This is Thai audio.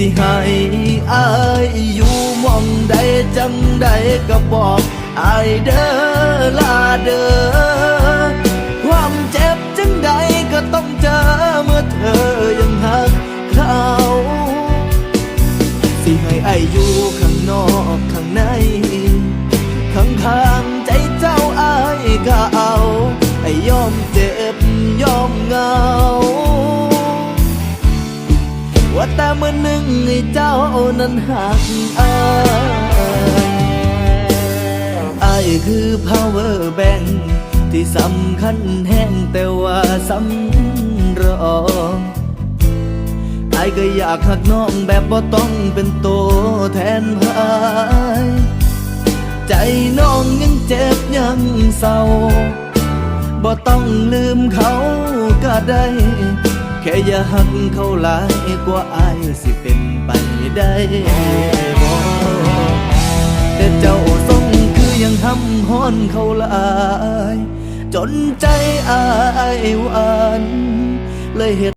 สิให้อายอยู่มองใดจังใดก็บอกอายเด้อลาเด้อความเจ็บจังใดก็ต้องเจอเมื่อเธอยังหักเขาสิให้อายอยู่ข้างนอกข้างในข้างข้างๆใจเจ้าอายก็เอาไอ้ยอมเจ แต่เมื่อหนึ่งไอ้เจ้านั้นหักอายอายคือ power bank ที่สำคัญแห้งแต่ว่าสำรองไอ้ก็อยากหักน้องแบบบ่ต้องเป็นตัวแทนพายใจน้องยังเจ็บยังเศร้าบ่ต้องลืมเขาก็ได้ ค่อย่าหักเขาหลายกว่าอายสิเป็นไปได้บ่แต่เจ้าทรงคือยังทำฮ้อนเขาหลาย จนใจอายหวานเลยเหตุ